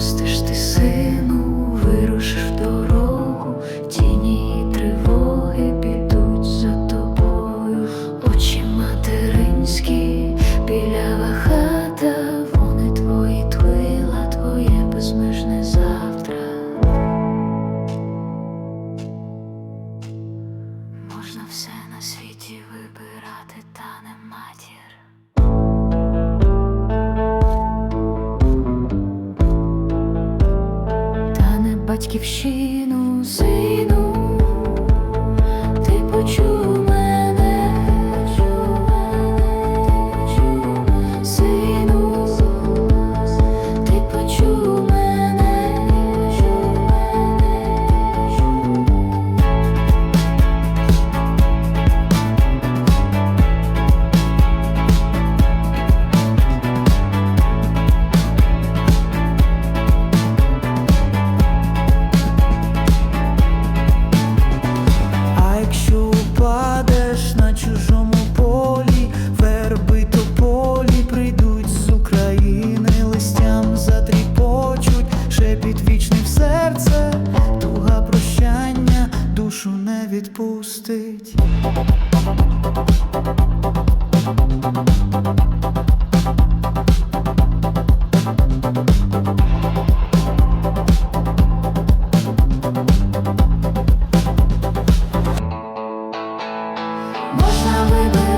Простиш ти сину, вирушиш в дорогу, тіні і тривоги. Батьківщину. душу не відпустить. Можна вибрати